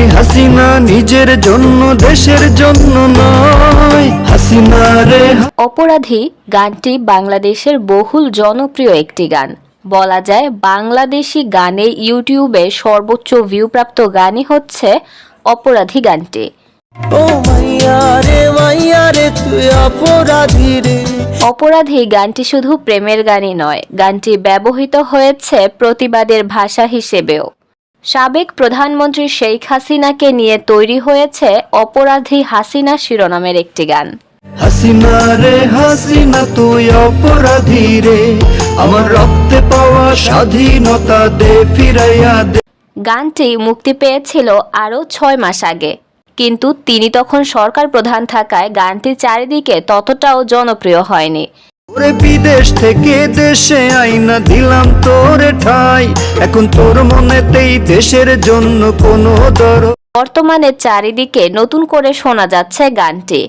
খুনি হাসিনা নিজের জন্য দেশের জন্য নয়। হাসিনা রে অপরাধী গানটি বাংলাদেশের বহুল জনপ্রিয় একটি গান। বলা যায় বাংলাদেশি গানে ইউটিউবে সর্বোচ্চ ভিউপ্রাপ্ত গানই হচ্ছে অপরাধী গানটি। ও মাইয়া রে মাইয়া রে তুই অপরাধী রে। অপরাধী গানটি শুধু প্রেমের গানই নয় গানটি ব্যবহৃত হয়েছে প্রতিবাদের ভাষা হিসেবেও। সাবেক প্রধানমন্ত্রী শেখ হাসিনাকে নিয়ে তৈরি হয়েছে অপরাধী হাসিনা শিরোনামের একটি গান। হাসিনা রে হাসিনা তুই অপরাধী রে। আমার রক্তে পাওয়া স্বাধীনতা দে ফিরাইয়া দে। গানটি মুক্তি পেয়েছিল আরও ছয় মাস আগে। কিন্তু তিনি তখন সরকার প্রধান থাকায় গানটি চারিদিকে ততটাও জনপ্রিয় হয়নি। বিদেশ থেকে দেশে আইনা দিলাম তোরে ঠাই। এখন তোর মনেতেই দেশের জন্য কোনো দর বর্তমানে চারিদিকে নতুন করে শোনা যাচ্ছে গানটি।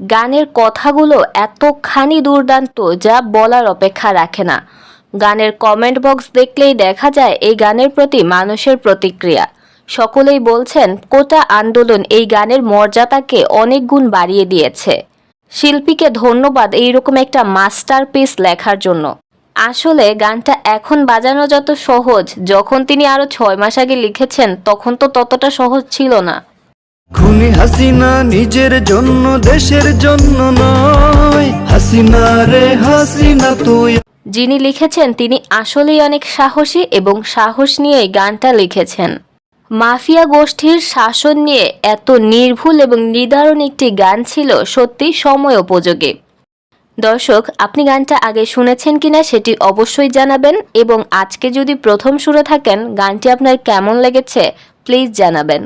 গানের কথাগুলো এতখানি দুর্দান্ত যা বলার অপেক্ষা রাখে না। গানের কমেন্ট বক্স দেখলেই দেখা যায় এই গানের প্রতি মানুষের প্রতিক্রিয়া। সকলেই বলছেন, কোটা আন্দোলন এই গানের মর্যাদাকে অনেক গুণ বাড়িয়ে দিয়েছে। শিল্পীকে ধন্যবাদ এইরকম একটা মাস্টারপিস লেখার জন্য। আসলে গানটা এখন বাজানো যত সহজ যখন তিনি আরও ছয় মাস আগে লিখেছেন তখন তো ততটা সহজ ছিল না। খুনি হাসিনা নিজের জন্য দেশের জন্য নয়। হাসিনা রে হাসিনা তুই যিনি লিখেছেন তিনি আসলেই অনেক সাহসী এবং সাহস নিয়েই গানটা লিখেছেন। মাফিয়া গোষ্ঠীর শাসন নিয়ে এত নির্ভুল এবং নির্ধারণ একটি গান ছিল সত্যি সময় উপযোগী। দর্শক, আপনি গানটা আগে শুনেছেন কিনা সেটি অবশ্যই জানাবেন এবং আজকে যদি প্রথম সুরে থাকেন, গানটি আপনার কেমন লেগেছে প্লিজ জানাবেন।